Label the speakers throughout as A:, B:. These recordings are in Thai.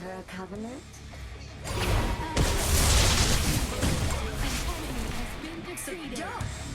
A: enter a covenant?
B: defeated.
C: เอา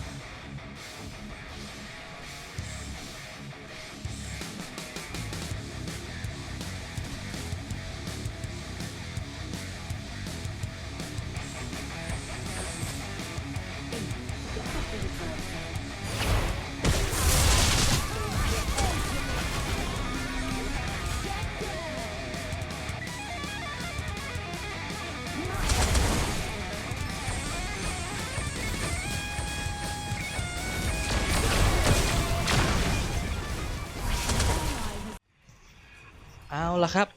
C: ละครับ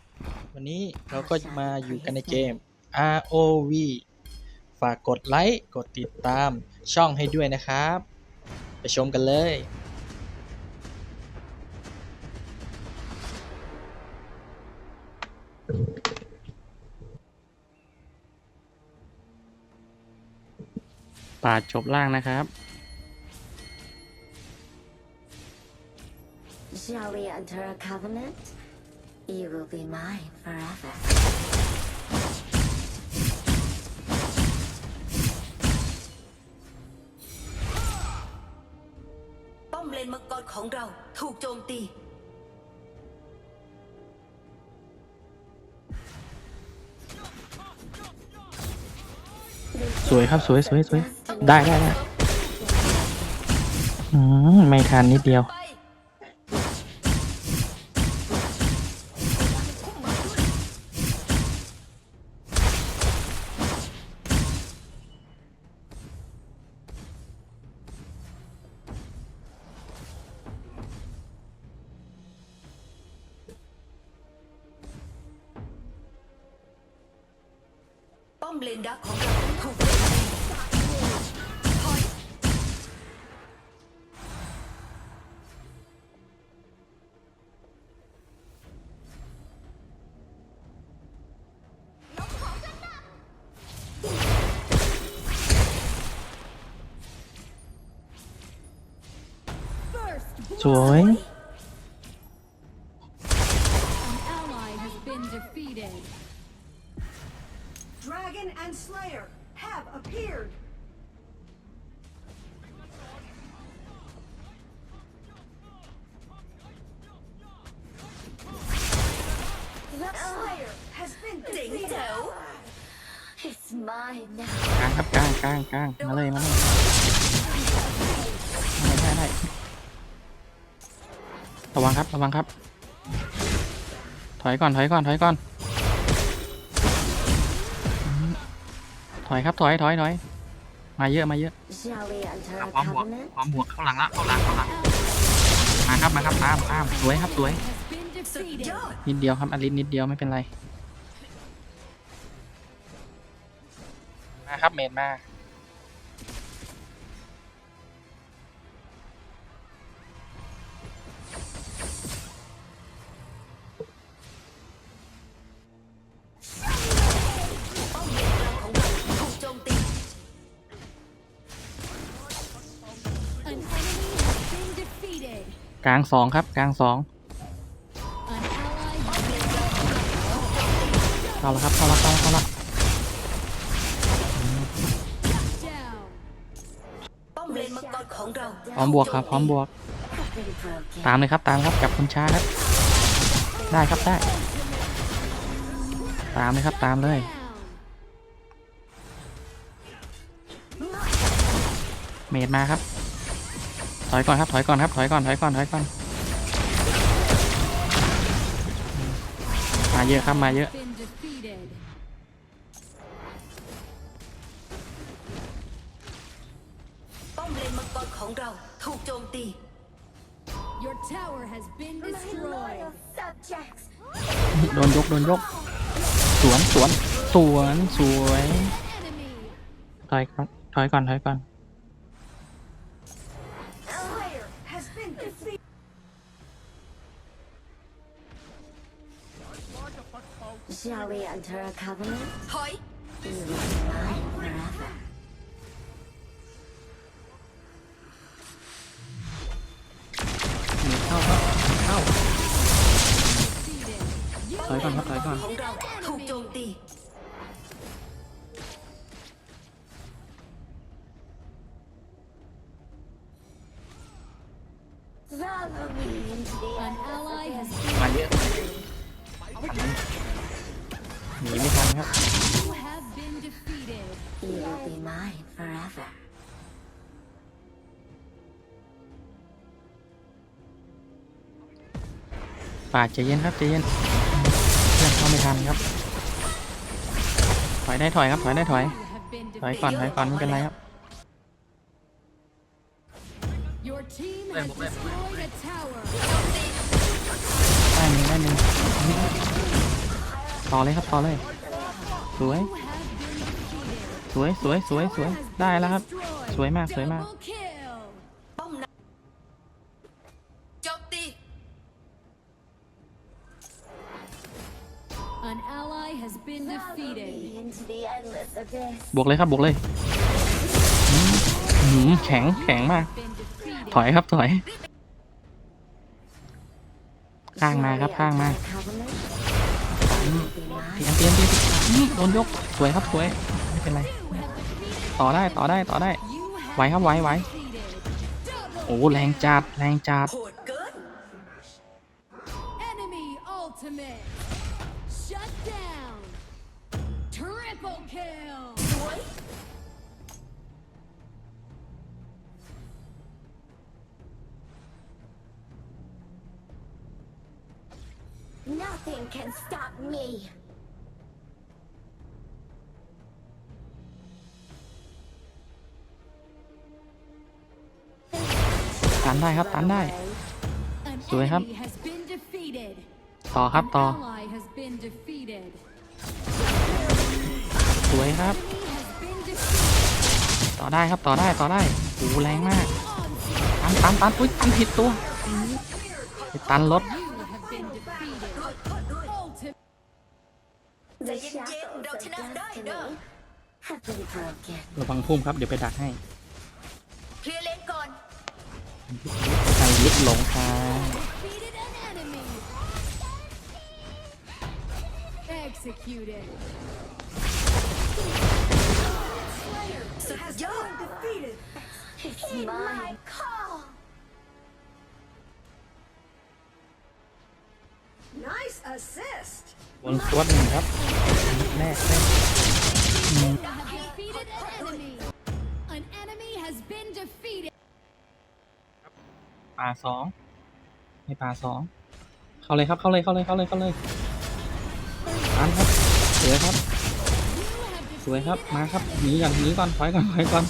C: วันนี้เราก็มาอยู่กันในเกม ROV ฝากกดไลค์ กดติดตามช่องให้ด้วยนะครับ ไปชมกันเลย
D: ป่าดจบล่างนะครับ
A: Shall we enter a covenant? You will be mine forever.
B: ป้อมเลนมังกรของเราถูกโจมตี
D: สวยครับสวยสวยสวยได้ได้ได้อืมไม่ทันนิดเดียว
B: ปป้อมเลนดักของเราถูกโจมตีถอย
D: สวย
B: เจ๋ง
E: defeated.
B: แจ๋ว
A: It's mine now.
D: กลางครับกลางกลางกลางมาเลยมาเลยได้ได้ได้ระวังครับระวังครับ ถอยก่อนถอยก่อนถอยก่อนอืมถอยครับถอยถอยถอยมาเยอะมาเยอะ
A: Shall we enter
D: ครับ
A: a
D: พร้อมบวก
A: covenant?
D: พร้อมบวกเข้าหลังละเข้าหลังเข้าหลังมาครับมาครับตามตามสวยครับสวย นิดเดียวครับอลิสนิดเดียวไม่เป็นไร มาครับเมดมา
B: ป้อมเลางของเราถูก
D: ลางสองครับ กลางสอง
B: เอาถูกโจมตี
D: เข้าแล้วครับ เข้าแล้วเข้าแล้วเข้าแล้ว
B: ของเรา
D: พร้อมบวกครับพร้อมบวก
A: Have been broken.
D: ตามเลยครับตามครับจับคุณช้าครับ ได้ครับได้ ตามเลยครับตามเลย
F: Down.
D: เมดมาครับ ถอยก่อนครับถอยก่อนครับถอยก่อนถอยก่อนถอยก่อนมาเยอะครับมาเยอะ
B: มเลนมังกรของเราถูกโจมตี
F: Your tower has been
A: My
F: destroyed.
A: loyal subjects.
D: โดนยกโดนยก สวนสวนสวนสวย
F: Enemy.
D: ถอยก่อนถอยก่อนถอยก่อน
E: Slayer has been defeated.
A: Shall we enter a covenant?
B: ถอย
A: You will be mine forever.
D: อยก่อนครับถอยก่อน
B: ของเรา ตี
A: Follow me into the
F: An
A: endless
F: ally has
A: abyss.
D: มาเยอะหนีไม่ทันครับ
F: you have been defeated.
A: You will be mine forever.
D: ป่าใจเย็นครับใจเย็นเพื่อนเข้า ไม่ทันครับ ถอยได้ถอยครับ ถอยได้ถอย ถอยก่อนถอยก่อนไม่เป็นไรครับ
F: Your team has destroyed a tower.
D: ได้หนึ่งได้หนึ่งต่อเลยครับต่อเลย สวย
F: You have been defeated.
D: สวยสวยสวยสวย ได้แล้วครับ สวยมากสวยมาก
F: Double kill.
B: ป้อมนะโจมตี
F: An ally has been defeated.
A: into the endless abyss.
D: บวกเลยครับบวกเลยอืมอืมแข็งแข็งมาก
F: Been defeated.
D: ถอยครับถอย ข้างมาครับข้างมา เตียนเตียนเตียนอืมโดนยกสวยครับสวยไม่เป็นไรต่อได้ต่อได้ต่อได้
F: You have
D: ไวครับไหวไหว
F: defeated. Double
D: โอ้แรงจัดแรงจัด
A: Nothing can stop me.
D: ตันได้ครับตันได้
F: An
D: สวยครับ
F: enemy has been defeated.
D: ต่อครับ
F: An
D: ต่อ
F: ally has been defeated.
D: สวยครับ
F: Enemy has been defeated.
D: ต่อได้ครับต่อได้ต่อได้โอ้แรงมาก
F: Onslaught.
D: ตันตันตันอุ้ยตันผิดตัวไปตันรถ
A: The
B: Say it again,
A: shackles
B: don't
A: of
B: you know,
A: destiny
B: no.
A: have been broken.
D: ระวังพุ่มครับ เดี๋ยวไปดักให้
B: เคลียร์เลนก่อน
D: ใครลึกหลงทาง
F: Defeated an enemy. Executed.
B: สุดยอด
E: Defeated.
A: It's my call.
E: Nice
D: บนสวดหนึ่งครับแรกแรก
F: You have defeated an enemy. An enemy has been defeated.
D: ป่าสองในป่าสองเข้าเลยครับเข้าเลยเข้าเลยเข้าเลยเข้าเลยตันครับสวยครับ
F: You have
D: สวยครับ
F: defeated
D: มาครับ หนีก่อน หนีก่อน ถอยก่อน ถอยก่อน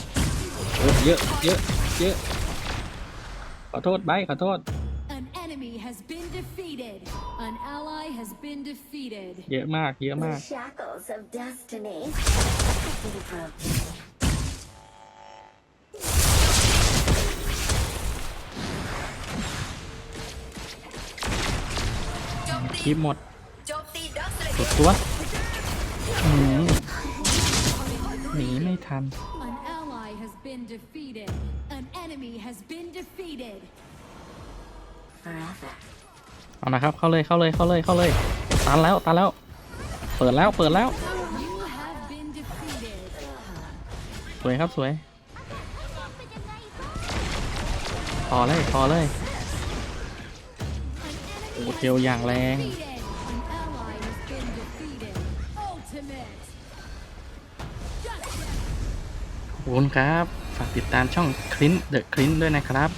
D: โอ้เยอะ เยอะ เยอะ ขอโทษไบร์ทขอโทษ
F: An enemy has been defeated. An ally has been defeated.
D: เยอะมาก เยอะ
A: The
D: มาก
A: shackles of destiny have been broken.
B: โจมตี
D: คลิปหมด
B: โจมตีดักสเล
D: กดตัวอืมหนีไม่ทัน
F: An ally has been defeated. An enemy has been defeated.
D: เอานะครับ เข้าเลยเข้าเลยเข้าเลยเข้าเลย ตันแล้วตันแล้ว เปิดแล้วเปิดแล้วสวยครับสวยต่อเลยต่อเลยโอ้เทลอย่างแรงขอบคุณครับ ฝากติดตามช่องคลินเดอะคลินด้วยนะครับ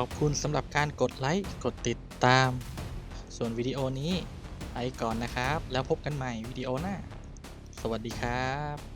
C: ขอบคุณสำหรับการกดไลค์ กดติดตาม ส่วนวิดีโอนี้ไปก่อนนะครับ แล้วพบกันใหม่วิดีโอหน้า สวัสดีครับ